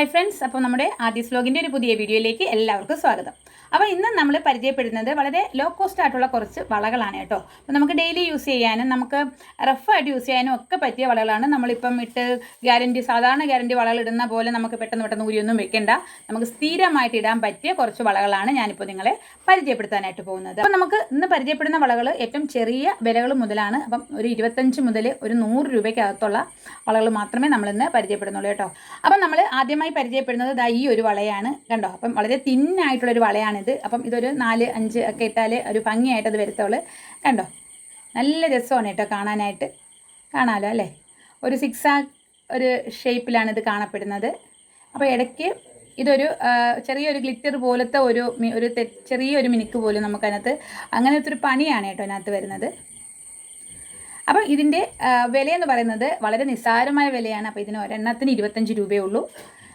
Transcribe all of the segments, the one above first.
Hi friends അപ്പോൾ നമ്മുടെ ആദ്യ സ്ലോഗിന്റെ ഒരു പുതിയ വീഡിയോയിലേക്ക് എല്ലാവർക്കും സ്വാഗതം. അപ്പോൾ ഇന്ന് നമ്മൾ പരിചയപ്പെടുന്നത് വളരെ ലോ കോസ്റ്റ് ആയിട്ടുള്ള കുറച്ച് വളകളാണ് കേട്ടോ. അപ്പോൾ നമുക്ക് ഡെയിലി യൂസ് ചെയ്യാനും നമുക്ക് റഫായിട്ട് യൂസ് ചെയ്യാനും ഒക്കെ പറ്റിയ വളകളാണ്. നമ്മളിപ്പം ഇട്ട് ഗ്യാരണ്ടി സാധാരണ ഗ്യാരണ്ടി വളകൾ ഇടുന്ന പോലെ നമുക്ക് പെട്ടെന്ന് പെട്ടെന്ന് ഊരിയൊന്നും വെക്കേണ്ട. നമുക്ക് സ്ഥിരമായിട്ട് ഇടാൻ പറ്റിയ കുറച്ച് വളകളാണ് ഞാനിപ്പോൾ നിങ്ങളെ പരിചയപ്പെടുത്താനായിട്ട് പോകുന്നത്. അപ്പോൾ നമുക്ക് ഇന്ന് പരിചയപ്പെടുന്ന വളകൾ ഏറ്റവും ചെറിയ വിലകൾ മുതലാണ്. അപ്പം ഒരു ഇരുപത്തഞ്ച് മുതൽ ഒരു നൂറ് രൂപയ്ക്കകത്തുള്ള വളകൾ മാത്രമേ നമ്മളിന്ന് പരിചയപ്പെടുന്നുള്ളൂ കേട്ടോ. അപ്പം നമ്മൾ ആദ്യമായി പരിചയപ്പെടുന്നത് ഈ ഒരു വളയാണ് കണ്ടോ? അപ്പം വളരെ തിന്നായിട്ടുള്ളൊരു വളയാണിത് അപ്പം ഇതൊരു നാല് അഞ്ച് ഒക്കെ ഇട്ടാൽ ഒരു ഭംഗിയായിട്ട് വരുത്തോൾ കണ്ടോ? നല്ല രസമാണ് കേട്ടോ കാണാനായിട്ട്. കാണാമല്ലോ അല്ലേ? ഒരു സിക്സ് ഒരു ഷേപ്പിലാണ് ഇത് കാണപ്പെടുന്നത്. അപ്പോൾ ഇടയ്ക്ക് ഇതൊരു ചെറിയൊരു ഗ്ലിറ്റർ പോലത്തെ ഒരു ഒരു ചെറിയൊരു മിനുക്ക് പോലും നമുക്കതിനകത്ത് അങ്ങനത്തെ ഒരു പണിയാണ് കേട്ടോ അതിനകത്ത് വരുന്നത്. അപ്പം ഇതിന്റെ ആ, വിലയെന്ന് പറയുന്നത് വളരെ നിസ്സാരമായ വിലയാണ്. അപ്പോൾ ഇതിന് ഒരെണ്ണത്തിന് ഇരുപത്തഞ്ച് രൂപയേ ഉള്ളൂ.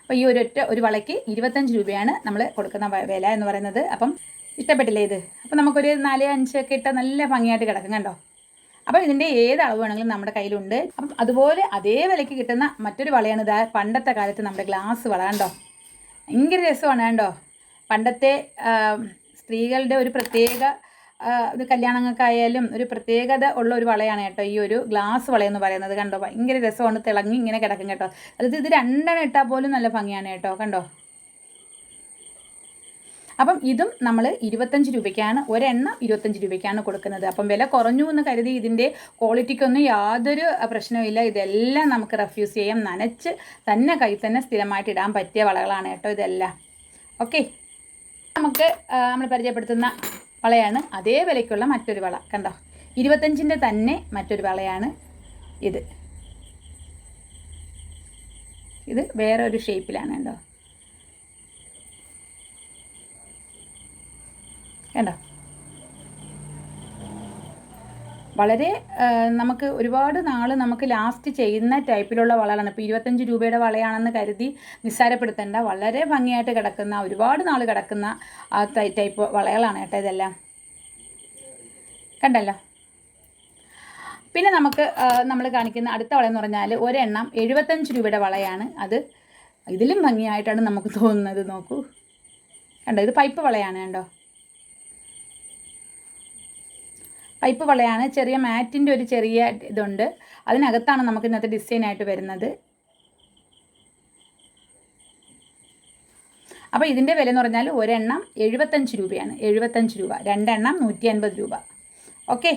അപ്പോൾ ഈ ഒരൊറ്റ ഒരു വളയ്ക്ക് ഇരുപത്തഞ്ച് രൂപയാണ് നമ്മൾ കൊടുക്കുന്ന വില എന്ന് പറയുന്നത്. അപ്പം ഇഷ്ടപ്പെട്ടില്ലേ ഇത്? അപ്പോൾ നമുക്കൊരു നാല് അഞ്ചൊക്കെ ഇട്ട നല്ല ഭംഗിയായിട്ട് കിടക്കും കണ്ടോ? അപ്പം ഇതിന്റെ ഏത് അളവ് വേണമെങ്കിലും നമ്മുടെ കയ്യിലുണ്ട്. അപ്പം അതുപോലെ അതേ വിലയ്ക്ക് കിട്ടുന്ന മറ്റൊരു വളയാണ് ഇതാ പണ്ടത്തെ കാലത്ത് നമ്മുടെ ഗ്ലാസ് വള കണ്ടോ? ഭയങ്കര രസമാണ് കണ്ടോ? പണ്ടത്തെ സ്ത്രീകളുടെ ഒരു പ്രത്യേക ഇത് കല്യാണങ്ങൾക്കായാലും ഒരു പ്രത്യേകത ഉള്ള ഒരു വളയാണ് കേട്ടോ ഈ ഒരു ഗ്ലാസ് വളയെന്ന് പറയുന്നത്. കണ്ടോ? ഭയങ്കര രസമാണ്. തിളങ്ങി ഇങ്ങനെ കിടക്കും കേട്ടോ. അതായത് ഇത് രണ്ടെണ്ണം ഇട്ടാൽ പോലും നല്ല ഭംഗിയാണ് കേട്ടോ. കണ്ടോ? അപ്പം ഇതും നമ്മൾ ഇരുപത്തഞ്ച് രൂപയ്ക്കാണ് ഒരെണ്ണം ഇരുപത്തഞ്ച് രൂപയ്ക്കാണ് കൊടുക്കുന്നത്. അപ്പം വില കുറഞ്ഞു എന്ന് കരുതി ഇതിന്റെ ക്വാളിറ്റിക്കൊന്നും യാതൊരു പ്രശ്നവുമില്ല. ഇതെല്ലാം നമുക്ക് റെഫ്യൂസ് ചെയ്യാം. നനച്ച് തന്നെ കൈ തന്നെ സ്ഥിരമായിട്ട് ഇടാൻ പറ്റിയ വളകളാണ് കേട്ടോ ഇതെല്ലാം. ഓക്കെ. നമുക്ക് നമ്മൾ പരിചയപ്പെടുത്തുന്ന വളയാണ് അതേ വിലയ്ക്കുള്ള മറ്റൊരു വള. കണ്ടോ? ഇരുപത്തഞ്ചിന്റെ തന്നെ മറ്റൊരു വളയാണ് ഇത്. ഇത് വേറെ ഒരു ഷേപ്പിലാണ് കണ്ടോ? കണ്ടോ? വളരെ നമുക്ക് ഒരുപാട് നാൾ നമുക്ക് ലാസ്റ്റ് ചെയ്യുന്ന ടൈപ്പിലുള്ള വളകളാണ്. ഇപ്പോൾ ഇരുപത്തഞ്ച് രൂപയുടെ വളയാണെന്ന് കരുതി നിസ്സാരപ്പെടുത്തേണ്ട വളരെ ഭംഗിയായിട്ട് കിടക്കുന്ന ഒരുപാട് നാൾ കിടക്കുന്ന ആ ടൈപ്പ് വളകളാണ് കേട്ടോ ഇതെല്ലാം. കണ്ടല്ലോ? പിന്നെ നമുക്ക് നമ്മൾ കാണിക്കുന്ന അടുത്ത വള എന്ന് പറഞ്ഞാൽ ഒരെണ്ണം എഴുപത്തഞ്ച് രൂപയുടെ വളയാണ്. അത് ഇതിലും ഭംഗിയായിട്ടാണ് നമുക്ക് തോന്നുന്നത് നോക്കൂ. കണ്ടോ? ഇത് പൈപ്പ് വളയാണ് കണ്ടോ? പൈപ്പ് വളയാണ്. ചെറിയ മാറ്റിന്റെ ഒരു ചെറിയ ഇതുണ്ട്. അതിനകത്താണ് നമുക്ക് ഇന്നത്തെ ഡിസൈൻ ആയിട്ട് വരുന്നത്. അപ്പോൾ ഇതിന്റെ വില എന്ന് പറഞ്ഞാൽ ഒരെണ്ണം എഴുപത്തഞ്ച് രൂപയാണ്. എഴുപത്തഞ്ച് രൂപ. രണ്ടെണ്ണം നൂറ്റി അൻപത് രൂപ. ഓക്കെ.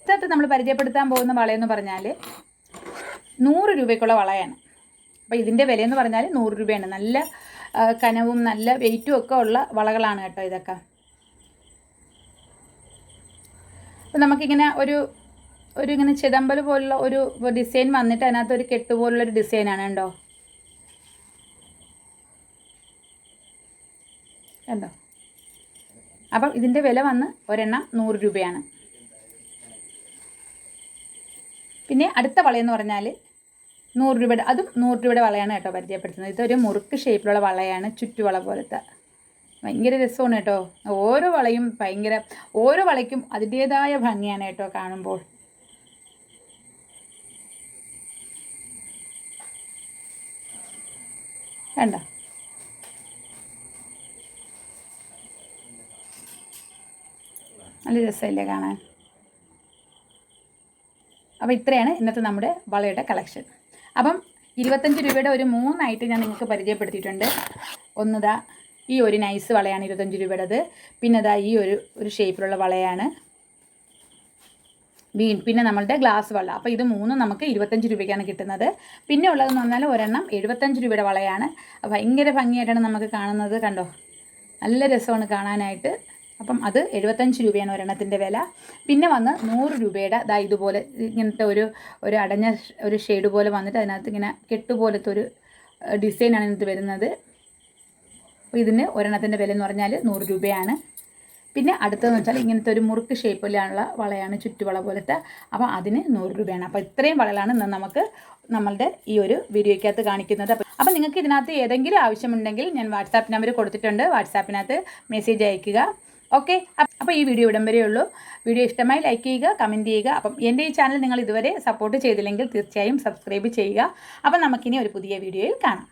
ഇത്തരത്തിൽ നമ്മൾ പരിചയപ്പെടുത്താൻ പോകുന്ന വളയെന്ന് പറഞ്ഞാൽ നൂറ് രൂപയ്ക്കുള്ള വളയാണ്. അപ്പോൾ ഇതിന്റെ വിലയെന്ന് പറഞ്ഞാൽ നൂറ് രൂപയാണ്. നല്ല കനവും നല്ല വെയിറ്റും ഒക്കെ ഉള്ള വളകളാണ് കേട്ടോ ഇതൊക്കെ. അപ്പോൾ നമുക്കിങ്ങനെ ഒരു ഒരു ഇങ്ങനെ ചിതമ്പൽ പോലുള്ള ഒരു ഡിസൈൻ വന്നിട്ട് അതിനകത്ത് ഒരു കെട്ട് പോലുള്ളൊരു ഡിസൈനാണ് കണ്ടോ? കണ്ടോ? അപ്പം ഇതിന്റെ വില വന്ന് ഒരെണ്ണം നൂറ് രൂപയാണ്. പിന്നെ അടുത്ത വളയെന്ന് പറഞ്ഞാൽ നൂറ് രൂപയുടെ അതും നൂറ് രൂപയുടെ വളയാണ് കേട്ടോ പരിചയപ്പെടുത്തുന്നത്. ഇതൊരു മുറുക്ക് ഷേപ്പിലുള്ള വളയാണ് ചുറ്റുവള പോലത്തെ. ഭയങ്കര രസമാണ് കേട്ടോ. ഓരോ വളയും ഭയങ്കര ഓരോ വളയ്ക്കും അതിന്റേതായ ഭംഗിയാണ് കേട്ടോ കാണുമ്പോൾ. കണ്ട? നല്ല രസമല്ലേ കാണാൻ. അപ്പോൾ ഇത്രയാണ് ഇന്നത്തെ നമ്മുടെ വളയുടെ കളക്ഷൻ. അപ്പം ഇരുപത്തഞ്ച് രൂപയുടെ ഒരു മൂന്നായിട്ട് ഞാൻ നിങ്ങൾക്ക് പരിചയപ്പെടുത്തിയിട്ടുണ്ട്. ഒന്നതാ ഈ ഒരു നൈസ് വളയാണ് ഇരുപത്തഞ്ച് രൂപയുടേത്. പിന്നെ അതാ ഈ ഒരു ഒരു ഷേപ്പിലുള്ള വളയാണ്. വീൺ പിന്നെ നമ്മളുടെ ഗ്ലാസ് വള. അപ്പോൾ ഇത് മൂന്നും നമുക്ക് ഇരുപത്തഞ്ച് രൂപയ്ക്കാണ് കിട്ടുന്നത്. പിന്നെ ഉള്ളതെന്ന് പറഞ്ഞാൽ ഒരെണ്ണം എഴുപത്തഞ്ച് രൂപയുടെ വളയാണ്. ഭയങ്കര ഭംഗിയായിട്ടാണ് നമുക്ക് കാണുന്നത് കണ്ടോ? നല്ല രസമാണ് കാണാനായിട്ട്. അപ്പം അത് എഴുപത്തഞ്ച് രൂപയാണ് ഒരെണ്ണത്തിന്റെ വില. പിന്നെ വന്ന് നൂറ് രൂപയുടെ ദാ ഇതുപോലെ ഇങ്ങനത്തെ ഒരു ഒരു അടഞ്ഞ ഒരു ഷെയ്ഡ് പോലെ വന്നിട്ട് അതിനകത്ത് ഇങ്ങനെ കെട്ടുപോലത്തെ ഒരു ഡിസൈനാണ് ഇതിനകത്ത് വരുന്നത്. അപ്പോൾ ഇതിന് ഒരെണ്ണത്തിന്റെ വില എന്ന് പറഞ്ഞാൽ നൂറ് രൂപയാണ്. പിന്നെ അടുത്തതെന്ന് വെച്ചാൽ ഇങ്ങനത്തെ ഒരു മുറുക്ക് ഷേപ്പിലുള്ള വളയാണ് ചുറ്റുവള പോലത്തെ. അപ്പോൾ അതിന് നൂറ് രൂപയാണ്. അപ്പോൾ ഇത്രയും വളകളാണ് ഇന്ന് നമുക്ക് നമ്മളുടെ ഈ ഒരു വീഡിയോയ്ക്കകത്ത് കാണിക്കുന്നത്. അപ്പോൾ നിങ്ങൾക്ക് ഇതിനകത്ത് ഏതെങ്കിലും ആവശ്യമുണ്ടെങ്കിൽ ഞാൻ വാട്സാപ്പ് നമ്പർ കൊടുത്തിട്ടുണ്ട്. വാട്സാപ്പിനകത്ത് മെസ്സേജ് അയക്കുക. ഓക്കെ അപ്പോൾ ഈ വീഡിയോ ഇടം വരെയുള്ളൂ വീഡിയോ ഇഷ്ടമായി ലൈക്ക് ചെയ്യുക കമന്റ് ചെയ്യുക. അപ്പം എന്റെ ഈ ചാനൽ നിങ്ങൾ ഇതുവരെ സപ്പോർട്ട് ചെയ്തില്ലെങ്കിൽ തീർച്ചയായും സബ്സ്ക്രൈബ് ചെയ്യുക. അപ്പം നമുക്കിനി ഒരു പുതിയ വീഡിയോയിൽ കാണാം.